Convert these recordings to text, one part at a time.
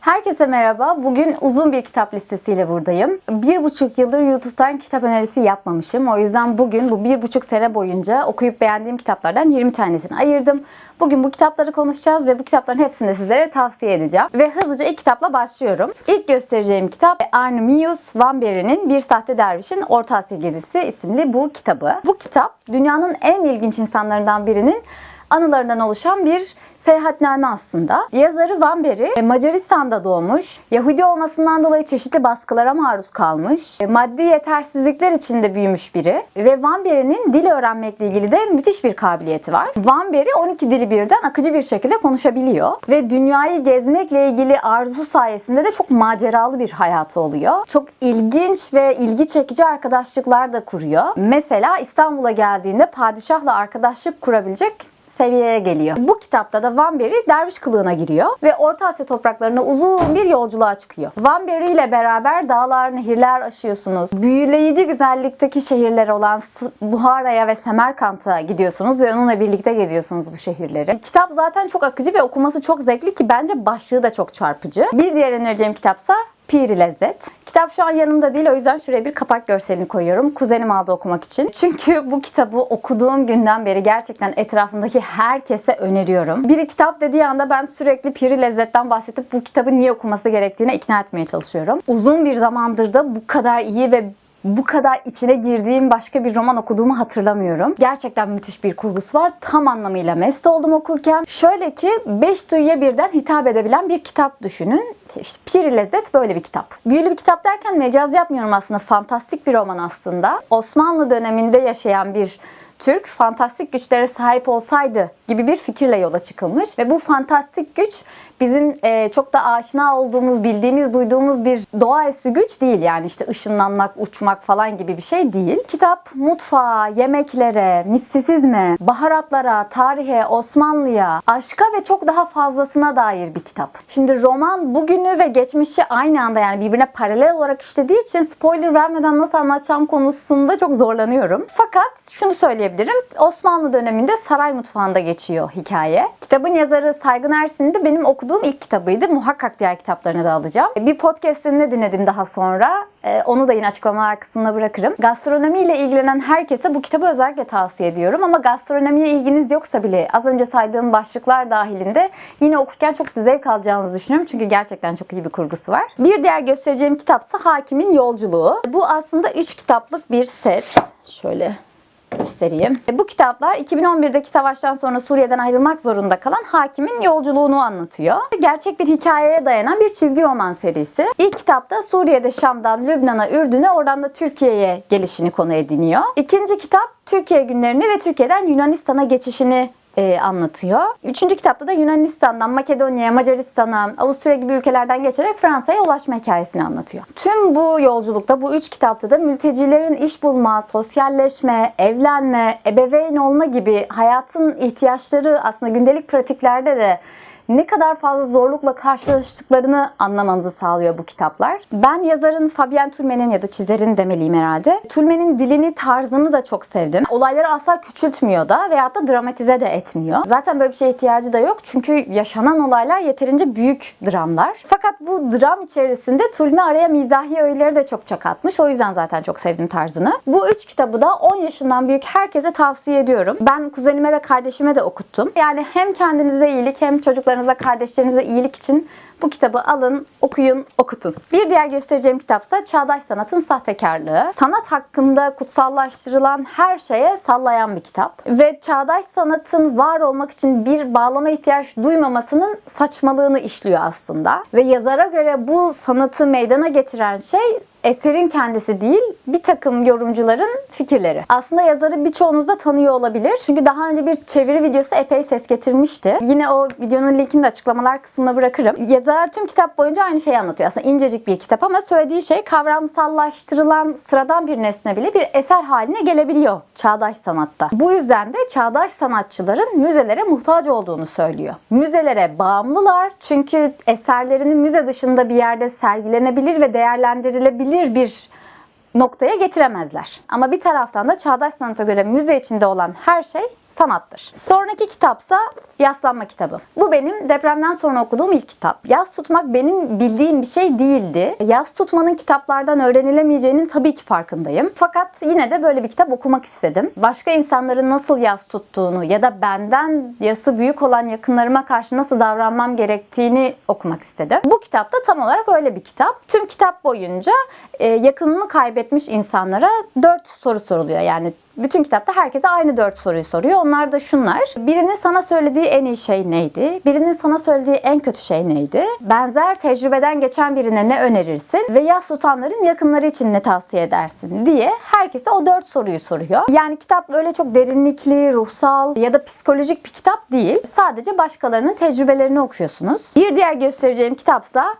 Herkese merhaba. Bugün uzun bir kitap listesiyle buradayım. Bir buçuk yıldır YouTube'dan kitap önerisi yapmamışım. O yüzden bugün bu bir buçuk sene boyunca okuyup beğendiğim kitaplardan 20 tanesini ayırdım. Bugün bu kitapları konuşacağız ve bu kitapların hepsini de sizlere tavsiye edeceğim. Ve hızlıca ilk kitapla başlıyorum. İlk göstereceğim kitap Arnemius Van Bery'nin Bir Sahte Dervişin Orta Asya Gezisi isimli bu kitabı. Bu kitap dünyanın en ilginç insanlarından birinin anılarından oluşan bir seyahatname aslında. Yazarı Van Berry e, Macaristan'da doğmuş. Yahudi olmasından dolayı çeşitli baskılara maruz kalmış. e, Maddi yetersizlikler içinde büyümüş biri. Ve Van Berry'nin dil öğrenmekle ilgili de müthiş bir kabiliyeti var. Van Berry 12 dili birden akıcı bir şekilde konuşabiliyor. Ve dünyayı gezmekle ilgili arzu sayesinde de çok maceralı bir hayatı oluyor. Çok ilginç ve ilgi çekici arkadaşlıklar da kuruyor. Mesela İstanbul'a geldiğinde padişahla arkadaşlık kurabilecek seviyeye geliyor. Bu kitapta da Van Berry derviş kılığına giriyor ve Orta Asya topraklarına uzun bir yolculuğa çıkıyor. Van Berry ile beraber dağlar, nehirler aşıyorsunuz. Büyüleyici güzellikteki şehirler olan Buhara'ya ve Semerkant'a gidiyorsunuz ve onunla birlikte geziyorsunuz bu şehirleri. Kitap zaten çok akıcı ve okuması çok zevkli ki bence başlığı da çok çarpıcı. Bir diğer önereceğim kitapsa Piri Lezzet. Kitap şu an yanımda değil o yüzden şuraya bir kapak görselini koyuyorum. Kuzenim aldı okumak için. Çünkü bu kitabı okuduğum günden beri gerçekten etrafındaki herkese öneriyorum. Biri kitap dediği anda ben sürekli Piri Lezzet'ten bahsedip bu kitabı niye okuması gerektiğine ikna etmeye çalışıyorum. Uzun bir zamandır da bu kadar iyi ve bu kadar içine girdiğim başka bir roman okuduğumu hatırlamıyorum. Gerçekten müthiş bir kurgusu var. Tam anlamıyla mest oldum okurken. Şöyle ki 5 duyuya birden hitap edebilen bir kitap düşünün. İşte Piri Lezzet böyle bir kitap. Büyülü bir kitap derken mecaz yapmıyorum aslında. Fantastik bir roman aslında. Osmanlı döneminde yaşayan bir Türk fantastik güçlere sahip olsaydı gibi bir fikirle yola çıkılmış ve bu fantastik güç bizim e, çok da aşina olduğumuz, bildiğimiz, duyduğumuz bir doğaüstü güç değil. Yani işte ışınlanmak, uçmak falan gibi bir şey değil. Kitap mutfağa, yemeklere, mistisizme, baharatlara, tarihe, Osmanlı'ya, aşka ve çok daha fazlasına dair bir kitap. Şimdi roman bugünü ve geçmişi aynı anda yani birbirine paralel olarak işlediği için spoiler vermeden nasıl anlatacağım konusunda çok zorlanıyorum. Fakat şunu söyleyebilirim. Osmanlı döneminde saray mutfağında geçiyor hikaye. Kitabın yazarı Saygın Ersin'in de benim okuduğum ilk kitabıydı. Muhakkak diğer kitaplarını da alacağım. Bir podcastini dinledim daha sonra. Ee, Onu da yine açıklamalar kısmına bırakırım. Gastronomiyle ilgilenen herkese bu kitabı özellikle tavsiye ediyorum. Ama gastronomiye ilginiz yoksa bile az önce saydığım başlıklar dahilinde yine okurken çok zevk alacağınızı düşünüyorum. Çünkü gerçekten çok iyi bir kurgusu var. Bir diğer göstereceğim kitapsa Hakimin Yolculuğu. Bu aslında 3 kitaplık bir set. Şöyle göstereyim. E, Bu kitaplar 2011'deki savaştan sonra Suriye'den ayrılmak zorunda kalan hakimin yolculuğunu anlatıyor. Gerçek bir hikayeye dayanan bir çizgi roman serisi. İlk kitapta Suriye'de Şam'dan Lübnan'a, Ürdün'e, oradan da Türkiye'ye gelişini konu ediniyor. İkinci kitap Türkiye günlerini ve Türkiye'den Yunanistan'a geçişini e, anlatıyor. Üçüncü kitapta da Yunanistan'dan Makedonya'ya, Macaristan'a, Avusturya gibi ülkelerden geçerek Fransa'ya ulaşma hikayesini anlatıyor. Tüm bu yolculukta, bu üç kitapta da mültecilerin iş bulma, sosyalleşme, evlenme, ebeveyn olma gibi hayatın ihtiyaçları aslında gündelik pratiklerde de ne kadar fazla zorlukla karşılaştıklarını anlamamızı sağlıyor bu kitaplar. Ben yazarın Fabien Tulmen'in ya da çizerin demeliyim herhalde. Tulmen'in dilini, tarzını da çok sevdim. Olayları asla küçültmüyor da veyahut da dramatize de etmiyor. Zaten böyle bir şeye ihtiyacı da yok. Çünkü yaşanan olaylar yeterince büyük dramlar. Fakat bu dram içerisinde Tulme araya mizahi öğeleri de çok katmış. O yüzden zaten çok sevdim tarzını. Bu üç kitabı da 10 yaşından büyük herkese tavsiye ediyorum. Ben kuzenime ve kardeşime de okuttum. Yani hem kendinize iyilik hem çocuklarınıza, kardeşlerinize iyilik için bu kitabı alın, okuyun, okutun. Bir diğer göstereceğim kitapsa Çağdaş Sanatın Sahtekarlığı. Sanat hakkında kutsallaştırılan her şeye sallayan bir kitap. Ve çağdaş sanatın var olmak için bir bağlama ihtiyaç duymamasının saçmalığını işliyor aslında. Ve yazara göre bu sanatı meydana getiren şey eserin kendisi değil, bir takım yorumcuların fikirleri. Aslında yazarı birçoğunuz da tanıyor olabilir. Çünkü daha önce bir çeviri videosu epey ses getirmişti. Yine o videonun linkini de açıklamalar kısmına bırakırım. Yazar tüm kitap boyunca aynı şeyi anlatıyor. Aslında incecik bir kitap ama söylediği şey kavramsallaştırılan sıradan bir nesne bile bir eser haline gelebiliyor çağdaş sanatta. Bu yüzden de çağdaş sanatçıların müzelere muhtaç olduğunu söylüyor. Müzelere bağımlılar çünkü eserlerinin müze dışında bir yerde sergilenebilir ve değerlendirilebilir bir noktaya getiremezler. Ama bir taraftan da çağdaş sanata göre müze içinde olan her şey sanattır. Sonraki kitapsa Yaslanma kitabı. Bu benim depremden sonra okuduğum ilk kitap. Yas tutmak benim bildiğim bir şey değildi. Yas tutmanın kitaplardan öğrenilemeyeceğinin tabii ki farkındayım. Fakat yine de böyle bir kitap okumak istedim. Başka insanların nasıl yas tuttuğunu ya da benden yası büyük olan yakınlarıma karşı nasıl davranmam gerektiğini okumak istedim. Bu kitap da tam olarak öyle bir kitap. Tüm kitap boyunca e, yakınını kaybetmiş insanlara dört soru soruluyor. Yani bütün kitapta herkese aynı dört soruyu soruyor. Onlar da şunlar. Birinin sana söylediği en iyi şey neydi? Birinin sana söylediği en kötü şey neydi? Benzer tecrübeden geçen birine ne önerirsin? Ve yas tutanların yakınları için ne tavsiye edersin? diye herkese o dört soruyu soruyor. Yani kitap böyle çok derinlikli, ruhsal ya da psikolojik bir kitap değil. Sadece başkalarının tecrübelerini okuyorsunuz. Bir diğer göstereceğim kitapsa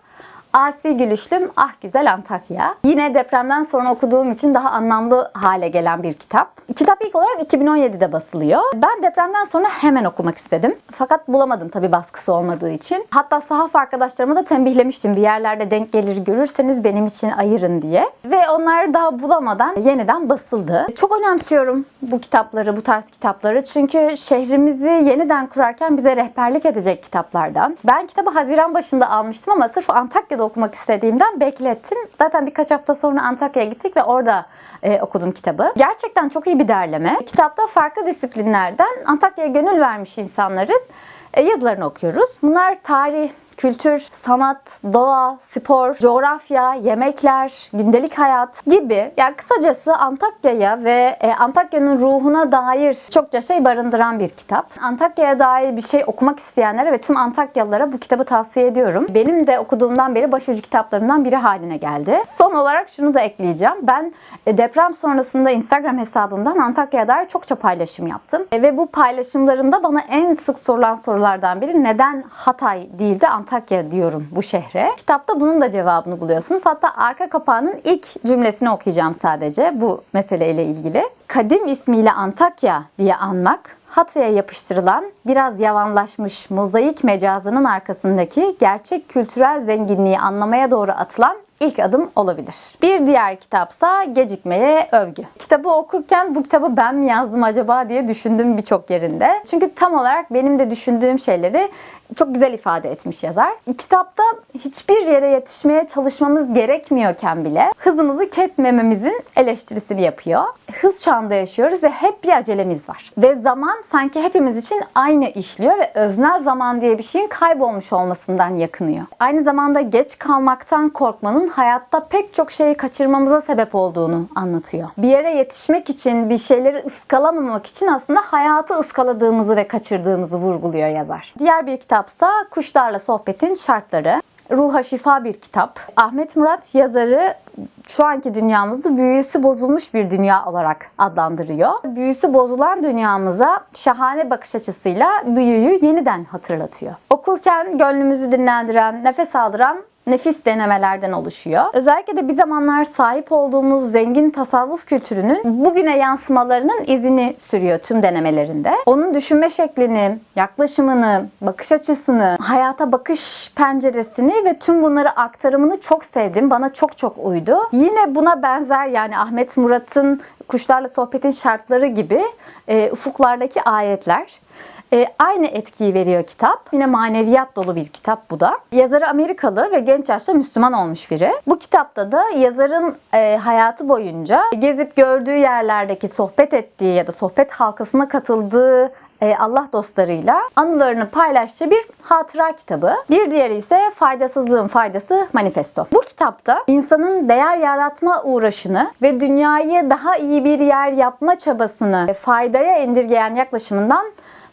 Asi Gülüşlüm Ah Güzel Antakya. Yine depremden sonra okuduğum için daha anlamlı hale gelen bir kitap. Kitap ilk olarak 2017'de basılıyor. Ben depremden sonra hemen okumak istedim. Fakat bulamadım tabii baskısı olmadığı için. Hatta sahaf arkadaşlarıma da tembihlemiştim. Bir yerlerde denk gelir görürseniz benim için ayırın diye. Ve onlar daha bulamadan yeniden basıldı. Çok önemsiyorum bu kitapları, bu tarz kitapları. Çünkü şehrimizi yeniden kurarken bize rehberlik edecek kitaplardan. Ben kitabı Haziran başında almıştım ama sırf Antakya'da okumak istediğimden beklettim. Zaten birkaç hafta sonra Antakya'ya gittik ve orada e, okudum kitabı. Gerçekten çok iyi bir derleme. Kitapta farklı disiplinlerden Antakya'ya gönül vermiş insanların e, yazılarını okuyoruz. Bunlar tarih, kültür, sanat, doğa, spor, coğrafya, yemekler, gündelik hayat gibi yani kısacası Antakya'ya ve e, Antakya'nın ruhuna dair çokça şey barındıran bir kitap. Antakya'ya dair bir şey okumak isteyenlere ve tüm Antakyalılara bu kitabı tavsiye ediyorum. Benim de okuduğumdan beri başucu kitaplarımdan biri haline geldi. Son olarak şunu da ekleyeceğim. Ben e, deprem sonrasında Instagram hesabımdan Antakya'ya dair çokça paylaşım yaptım. E, ve bu paylaşımlarımda bana en sık sorulan sorulardan biri neden Hatay değil de Antakya diyorum bu şehre. Kitapta bunun da cevabını buluyorsunuz. Hatta arka kapağının ilk cümlesini okuyacağım sadece bu meseleyle ilgili. Kadim ismiyle Antakya diye anmak Hatay'a yapıştırılan biraz yavanlaşmış mozaik mecazının arkasındaki gerçek kültürel zenginliği anlamaya doğru atılan ilk adım olabilir. Bir diğer kitapsa Gecikmeye Övgü. Kitabı okurken bu kitabı ben mi yazdım acaba diye düşündüm birçok yerinde. Çünkü tam olarak benim de düşündüğüm şeyleri çok güzel ifade etmiş yazar. Kitapta hiçbir yere yetişmeye çalışmamız gerekmiyorken bile hızımızı kesmememizin eleştirisini yapıyor. Hız çağında yaşıyoruz ve hep bir acelemiz var. Ve zaman sanki hepimiz için aynı işliyor ve öznel zaman diye bir şeyin kaybolmuş olmasından yakınıyor. Aynı zamanda geç kalmaktan korkmanın hayatta pek çok şeyi kaçırmamıza sebep olduğunu anlatıyor. Bir yere yetişmek için, bir şeyleri ıskalamamak için aslında hayatı ıskaladığımızı ve kaçırdığımızı vurguluyor yazar. Diğer bir kitapsa Kuşlarla Sohbetin Şartları. Ruha şifa bir kitap. Ahmet Murat yazarı şu anki dünyamızı büyüsü bozulmuş bir dünya olarak adlandırıyor. Büyüsü bozulan dünyamıza şahane bakış açısıyla büyüyü yeniden hatırlatıyor. Okurken gönlümüzü dinlendiren, nefes aldıran nefis denemelerden oluşuyor. Özellikle de bir zamanlar sahip olduğumuz zengin tasavvuf kültürünün bugüne yansımalarının izini sürüyor tüm denemelerinde. Onun düşünme şeklini, yaklaşımını, bakış açısını, hayata bakış penceresini ve tüm bunları aktarımını çok sevdim. Bana çok çok uydu. Yine buna benzer yani Ahmet Murat'ın Kuşlarla Sohbetin Şartları gibi e, ufuklardaki ayetler. E, aynı etkiyi veriyor kitap. Yine maneviyat dolu bir kitap bu da. Yazarı Amerikalı ve genç yaşta Müslüman olmuş biri. Bu kitapta da yazarın e, hayatı boyunca gezip gördüğü yerlerdeki sohbet ettiği ya da sohbet halkasına katıldığı e, Allah dostlarıyla anılarını paylaştığı bir hatıra kitabı. Bir diğeri ise Faydasızlığın Faydası Manifesto. Bu kitapta insanın değer yaratma uğraşını ve dünyayı daha iyi bir yer yapma çabasını e, faydaya indirgeyen yaklaşımından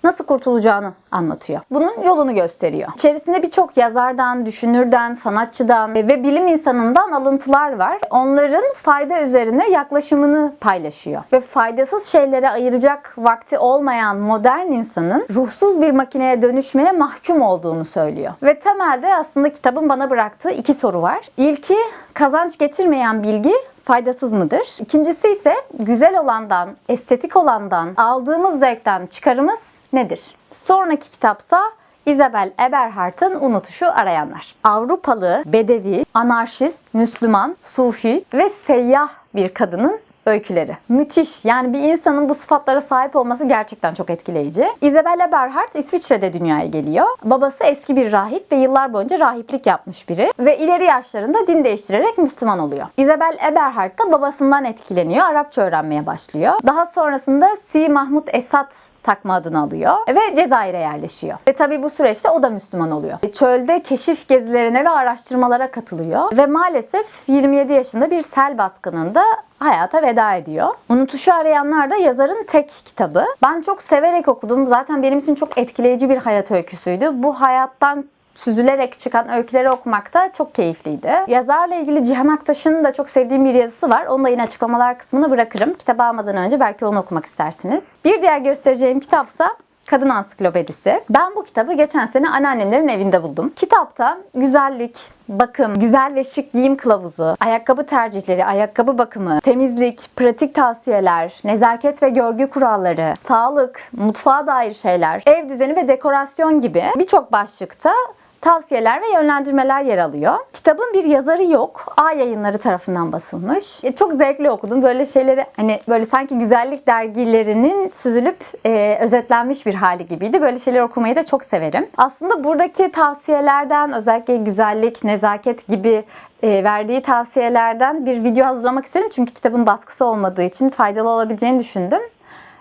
nasıl kurtulacağını anlatıyor. Bunun yolunu gösteriyor. İçerisinde birçok yazardan, düşünürden, sanatçıdan ve bilim insanından alıntılar var. Onların fayda üzerine yaklaşımını paylaşıyor. Ve faydasız şeylere ayıracak vakti olmayan modern insanın ruhsuz bir makineye dönüşmeye mahkum olduğunu söylüyor. Ve temelde aslında kitabın bana bıraktığı iki soru var. İlki kazanç getirmeyen bilgi faydasız mıdır? İkincisi ise güzel olandan, estetik olandan aldığımız zevkten çıkarımız nedir? Sonraki kitapsa Isabel Eberhard'ın Unutuşu Arayanlar. Avrupalı, bedevi, anarşist, Müslüman, sufi ve seyyah bir kadının öyküleri. Müthiş. Yani bir insanın bu sıfatlara sahip olması gerçekten çok etkileyici. Isabel Eberhard İsviçre'de dünyaya geliyor. Babası eski bir rahip ve yıllar boyunca rahiplik yapmış biri. Ve ileri yaşlarında din değiştirerek Müslüman oluyor. Isabel Eberhard da babasından etkileniyor. Arapça öğrenmeye başlıyor. Daha sonrasında Si Mahmut Esat takma adını alıyor ve Cezayir'e yerleşiyor. Ve tabii bu süreçte o da Müslüman oluyor. Çölde keşif gezilerine ve araştırmalara katılıyor ve maalesef 27 yaşında bir sel baskınında hayata veda ediyor. Unutuşu arayanlar da yazarın tek kitabı. Ben çok severek okudum. Zaten benim için çok etkileyici bir hayat öyküsüydü. Bu hayattan süzülerek çıkan öyküleri okumak da çok keyifliydi. Yazarla ilgili Cihan Aktaş'ın da çok sevdiğim bir yazısı var. Onu da yine açıklamalar kısmına bırakırım. Kitabı almadan önce belki onu okumak istersiniz. Bir diğer göstereceğim kitapsa Kadın Ansiklopedisi. Ben bu kitabı geçen sene anneannemlerin evinde buldum. Kitapta güzellik, bakım, güzel ve şık giyim kılavuzu, ayakkabı tercihleri, ayakkabı bakımı, temizlik, pratik tavsiyeler, nezaket ve görgü kuralları, sağlık, mutfağa dair şeyler, ev düzeni ve dekorasyon gibi birçok başlıkta tavsiyeler ve yönlendirmeler yer alıyor. Kitabın bir yazarı yok. A yayınları tarafından basılmış. E, çok zevkli okudum. Böyle şeyleri hani böyle sanki güzellik dergilerinin süzülüp e, özetlenmiş bir hali gibiydi. Böyle şeyler okumayı da çok severim. Aslında buradaki tavsiyelerden özellikle güzellik, nezaket gibi e, verdiği tavsiyelerden bir video hazırlamak istedim. Çünkü kitabın baskısı olmadığı için faydalı olabileceğini düşündüm.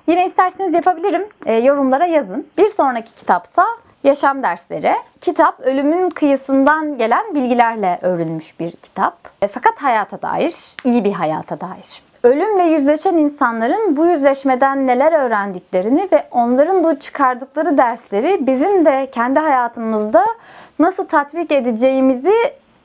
Yine isterseniz yapabilirim. E, yorumlara yazın. Bir sonraki kitapsa Yaşam Dersleri. Kitap ölümün kıyısından gelen bilgilerle örülmüş bir kitap. E, fakat hayata dair, iyi bir hayata dair. Ölümle yüzleşen insanların bu yüzleşmeden neler öğrendiklerini ve onların bu çıkardıkları dersleri bizim de kendi hayatımızda nasıl tatbik edeceğimizi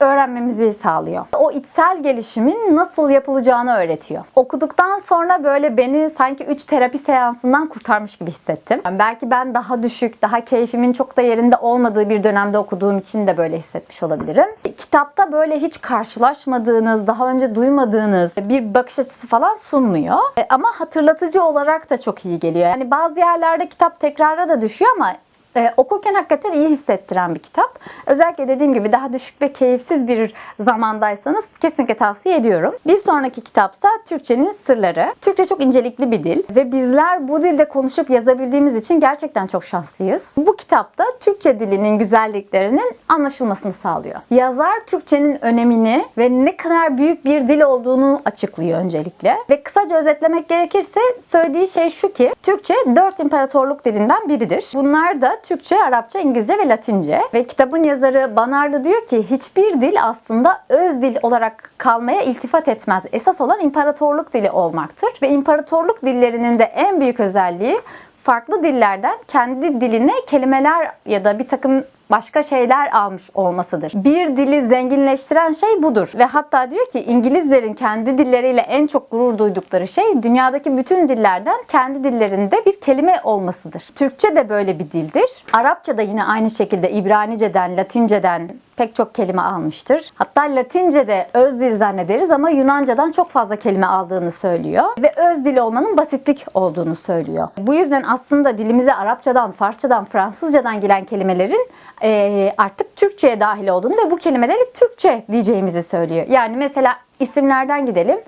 öğrenmemizi sağlıyor. O içsel gelişimin nasıl yapılacağını öğretiyor. Okuduktan sonra böyle beni sanki 3 terapi seansından kurtarmış gibi hissettim. Yani belki ben daha düşük, daha keyfimin çok da yerinde olmadığı bir dönemde okuduğum için de böyle hissetmiş olabilirim. Kitapta böyle hiç karşılaşmadığınız, daha önce duymadığınız bir bakış açısı falan sunmuyor. E, Ama hatırlatıcı olarak da çok iyi geliyor. Yani bazı yerlerde kitap tekrara da düşüyor ama e, okurken hakikaten iyi hissettiren bir kitap. Özellikle dediğim gibi daha düşük ve keyifsiz bir zamandaysanız kesinlikle tavsiye ediyorum. Bir sonraki kitapsa Türkçenin Sırları. Türkçe çok incelikli bir dil ve bizler bu dilde konuşup yazabildiğimiz için gerçekten çok şanslıyız. Bu kitapta Türkçe dilinin güzelliklerinin anlaşılmasını sağlıyor. Yazar Türkçenin önemini ve ne kadar büyük bir dil olduğunu açıklıyor öncelikle. Ve kısaca özetlemek gerekirse söylediği şey şu ki Türkçe dört imparatorluk dilinden biridir. Bunlar da Türkçe, Arapça, İngilizce ve Latince. Ve kitabın yazarı Banarlı diyor ki hiçbir dil aslında öz dil olarak kalmaya iltifat etmez. Esas olan imparatorluk dili olmaktır. Ve imparatorluk dillerinin de en büyük özelliği farklı dillerden kendi diline kelimeler ya da bir takım başka şeyler almış olmasıdır. Bir dili zenginleştiren şey budur. Ve hatta diyor ki İngilizlerin kendi dilleriyle en çok gurur duydukları şey dünyadaki bütün dillerden kendi dillerinde bir kelime olmasıdır. Türkçe de böyle bir dildir. Arapça da yine aynı şekilde İbranice'den, Latinceden pek çok kelime almıştır. Hatta Latince'de öz dil zannederiz ama Yunanca'dan çok fazla kelime aldığını söylüyor. Ve öz dil olmanın basitlik olduğunu söylüyor. Bu yüzden aslında dilimize Arapçadan, Farsçadan, Fransızcadan gelen kelimelerin e, artık Türkçe'ye dahil olduğunu ve bu kelimeleri Türkçe diyeceğimizi söylüyor. Yani mesela isimlerden gidelim.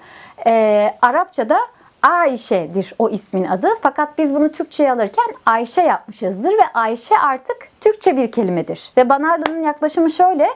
E, Arapçada Ayşe'dir o ismin adı. Fakat biz bunu Türkçe'ye alırken Ayşe yapmışızdır ve Ayşe artık Türkçe bir kelimedir. Ve Banarlı'nın yaklaşımı şöyle.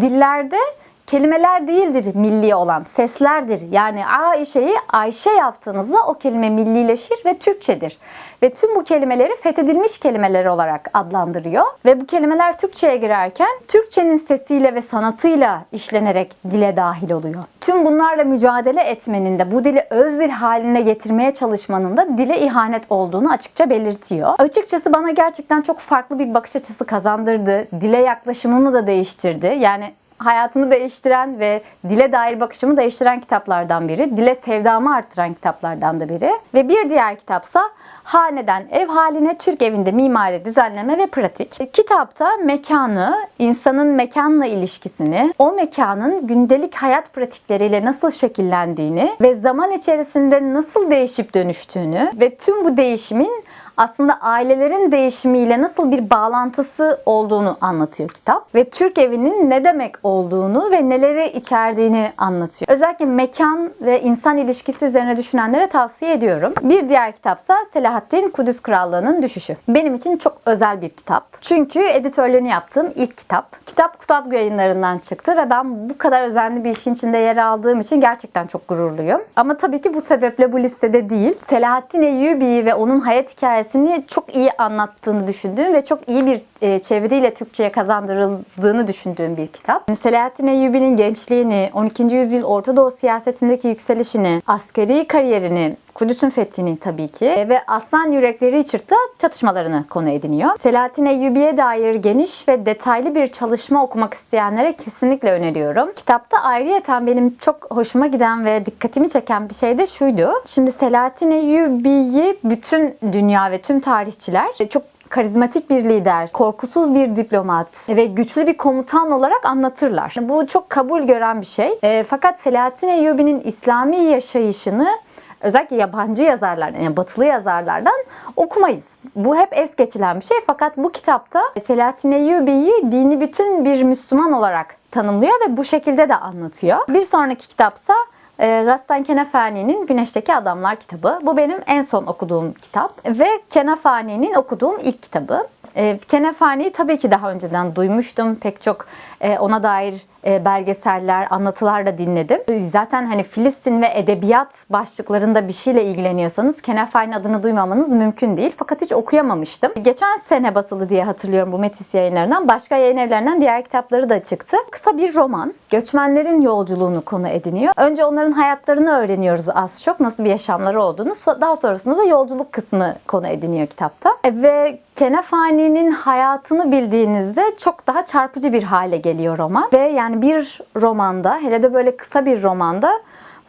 Dillerde kelimeler değildir milli olan, seslerdir. Yani Ayşe'yi Ayşe yaptığınızda o kelime millileşir ve Türkçedir. Ve tüm bu kelimeleri fethedilmiş kelimeler olarak adlandırıyor. Ve bu kelimeler Türkçe'ye girerken Türkçenin sesiyle ve sanatıyla işlenerek dile dahil oluyor. Tüm bunlarla mücadele etmenin de bu dili öz dil haline getirmeye çalışmanın da dile ihanet olduğunu açıkça belirtiyor. Açıkçası bana gerçekten çok farklı bir bakış açısı kazandırdı. Dile yaklaşımımı da değiştirdi. Yani hayatımı değiştiren ve dile dair bakışımı değiştiren kitaplardan biri. Dile sevdamı arttıran kitaplardan da biri. Ve bir diğer kitapsa Haneden Ev Haline Türk Evinde Mimari Düzenleme ve Pratik. Kitapta mekanı, insanın mekanla ilişkisini, o mekanın gündelik hayat pratikleriyle nasıl şekillendiğini ve zaman içerisinde nasıl değişip dönüştüğünü ve tüm bu değişimin aslında ailelerin değişimiyle nasıl bir bağlantısı olduğunu anlatıyor kitap. Ve Türk evinin ne demek olduğunu ve neleri içerdiğini anlatıyor. Özellikle mekan ve insan ilişkisi üzerine düşünenlere tavsiye ediyorum. Bir diğer kitapsa Selahaddin Kudüs Krallığı'nın Düşüşü. Benim için çok özel bir kitap. Çünkü editörlüğünü yaptığım ilk kitap. Kitap Kutadgu yayınlarından çıktı ve ben bu kadar özenli bir işin içinde yer aldığım için gerçekten çok gururluyum. Ama tabii ki bu sebeple bu listede değil. Selahaddin Eyyubi'yi ve onun hayat hikayesini çok iyi anlattığını düşündüğüm ve çok iyi bir e, çeviriyle Türkçe'ye kazandırıldığını düşündüğüm bir kitap. Selahaddin Eyyubi'nin gençliğini, 12. yüzyıl Orta Doğu siyasetindeki yükselişini, askeri kariyerini, Kudüs'ün fethini tabii ki e, ve Aslan Yürekleri İçirt'te çatışmalarını konu ediniyor. Selahattin Eyyubi'ye dair geniş ve detaylı bir çalışma okumak isteyenlere kesinlikle öneriyorum. Kitapta ayrıyeten benim çok hoşuma giden ve dikkatimi çeken bir şey de şuydu. Şimdi Selahattin Eyyubi'yi bütün dünya ve tüm tarihçiler e, çok karizmatik bir lider, korkusuz bir diplomat ve güçlü bir komutan olarak anlatırlar. Bu çok kabul gören bir şey. E, fakat Selahattin Eyyubi'nin İslami yaşayışını özellikle yabancı yazarlardan yani batılı yazarlardan okumayız. Bu hep es geçilen bir şey fakat bu kitapta Selahattin Eyyubi'yi dini bütün bir Müslüman olarak tanımlıyor ve bu şekilde de anlatıyor. Bir sonraki kitapsa e, Gaston Kenefani'nin Güneşteki Adamlar kitabı. Bu benim en son okuduğum kitap ve Kenefani'nin okuduğum ilk kitabı. E, Kenefani'yi tabii ki daha önceden duymuştum. Pek çok e, ona dair e, belgeseller, anlatılar da dinledim. Zaten hani Filistin ve edebiyat başlıklarında bir şeyle ilgileniyorsanız Kenefani adını duymamanız mümkün değil. Fakat hiç okuyamamıştım. Geçen sene basılı diye hatırlıyorum bu Metis yayınlarından. Başka yayın evlerinden diğer kitapları da çıktı. Kısa bir roman. Göçmenlerin yolculuğunu konu ediniyor. Önce onların hayatlarını öğreniyoruz az çok. Nasıl bir yaşamları olduğunu. Daha sonrasında da yolculuk kısmı konu ediniyor kitapta. E, Ve Kenefani'nin hayatını bildiğinizde çok daha çarpıcı bir hale geliyor roman. Ve yani bir romanda, hele de böyle kısa bir romanda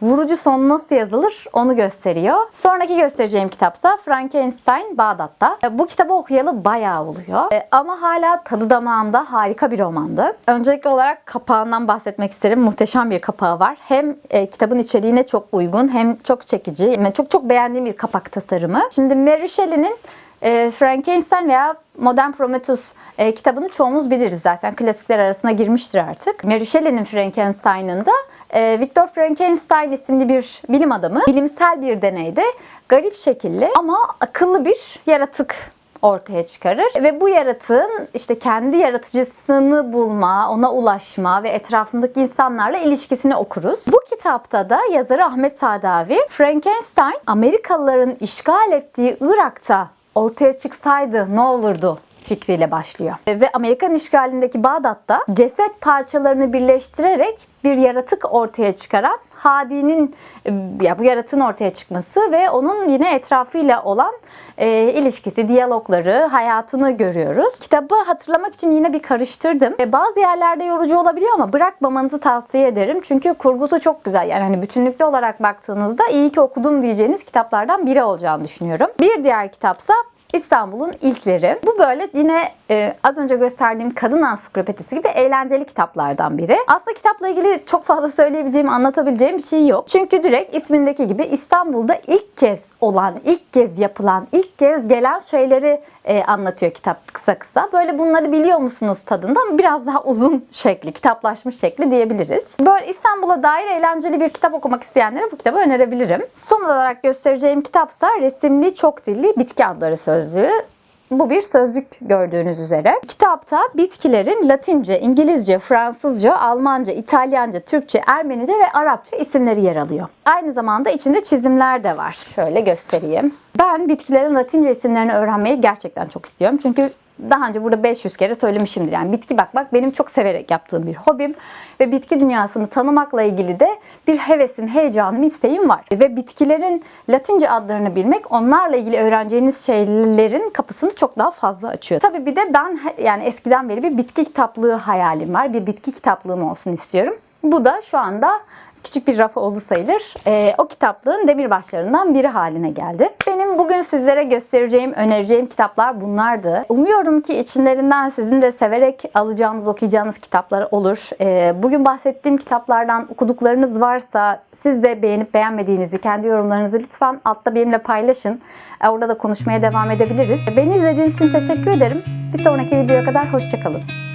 vurucu son nasıl yazılır onu gösteriyor. Sonraki göstereceğim kitapsa Frankenstein Bağdat'ta. Bu kitabı okuyalı bayağı oluyor. E, Ama hala tadı damağımda harika bir romandı. Öncelikli olarak kapağından bahsetmek isterim. Muhteşem bir kapağı var. Hem e, kitabın içeriğine çok uygun hem çok çekici. Çok çok beğendiğim bir kapak tasarımı. Şimdi Mary Shelley'nin e, Frankenstein veya Modern Prometheus e, kitabını çoğumuz biliriz zaten. Klasikler arasına girmiştir artık. Mary Shelley'nin Frankenstein'ında e, Victor Frankenstein isimli bir bilim adamı bilimsel bir deneyde garip şekilli ama akıllı bir yaratık ortaya çıkarır ve bu yaratığın işte kendi yaratıcısını bulma, ona ulaşma ve etrafındaki insanlarla ilişkisini okuruz. Bu kitapta da yazarı Ahmet Sadavi Frankenstein Amerikalıların işgal ettiği Irak'ta ortaya çıksaydı ne olurdu fikriyle başlıyor. Ve Amerikan işgalindeki Bağdat'ta ceset parçalarını birleştirerek bir yaratık ortaya çıkaran Hadi'nin ya bu yaratığın ortaya çıkması ve onun yine etrafıyla olan e, ilişkisi, diyalogları, hayatını görüyoruz. Kitabı hatırlamak için yine bir karıştırdım. E, bazı yerlerde yorucu olabiliyor ama bırakmamanızı tavsiye ederim. Çünkü kurgusu çok güzel. Yani hani bütünlüklü olarak baktığınızda iyi ki okudum diyeceğiniz kitaplardan biri olacağını düşünüyorum. Bir diğer kitapsa İstanbul'un ilkleri. Bu böyle yine e, az önce gösterdiğim kadın ansiklopedisi gibi eğlenceli kitaplardan biri. Aslında kitapla ilgili çok fazla söyleyebileceğim, anlatabileceğim bir şey yok. Çünkü direkt ismindeki gibi İstanbul'da ilk kez olan, ilk kez yapılan, ilk kez gelen şeyleri e, anlatıyor kitap kısa kısa. Böyle bunları biliyor musunuz tadında ama biraz daha uzun şekli, kitaplaşmış şekli diyebiliriz. Böyle İstanbul'a dair eğlenceli bir kitap okumak isteyenlere bu kitabı önerebilirim. Son olarak göstereceğim kitapsa resimli çok dilli bitki adları sözlüğü. Bu bir sözlük gördüğünüz üzere. Kitapta bitkilerin Latince, İngilizce, Fransızca, Almanca, İtalyanca, Türkçe, Ermenice ve Arapça isimleri yer alıyor. Aynı zamanda içinde çizimler de var. Şöyle göstereyim. Ben bitkilerin Latince isimlerini öğrenmeyi gerçekten çok istiyorum. Çünkü daha önce burada 500 kere söylemişimdir. Yani bitki bakmak benim çok severek yaptığım bir hobim ve bitki dünyasını tanımakla ilgili de bir hevesim, heyecanım, isteğim var. Ve bitkilerin Latince adlarını bilmek onlarla ilgili öğreneceğiniz şeylerin kapısını çok daha fazla açıyor. Tabii bir de ben yani eskiden beri bir bitki kitaplığı hayalim var. Bir bitki kitaplığım olsun istiyorum. Bu da şu anda küçük bir raf oldu sayılır. Ee, o kitaplığın demirbaşlarından biri haline geldi. Benim bugün sizlere göstereceğim, önereceğim kitaplar bunlardı. Umuyorum ki içlerinden sizin de severek alacağınız, okuyacağınız kitaplar olur. Ee, bugün bahsettiğim kitaplardan okuduklarınız varsa siz de beğenip beğenmediğinizi, kendi yorumlarınızı lütfen altta benimle paylaşın. Ee, Orada da konuşmaya devam edebiliriz. Beni izlediğiniz için teşekkür ederim. Bir sonraki videoya kadar hoşçakalın.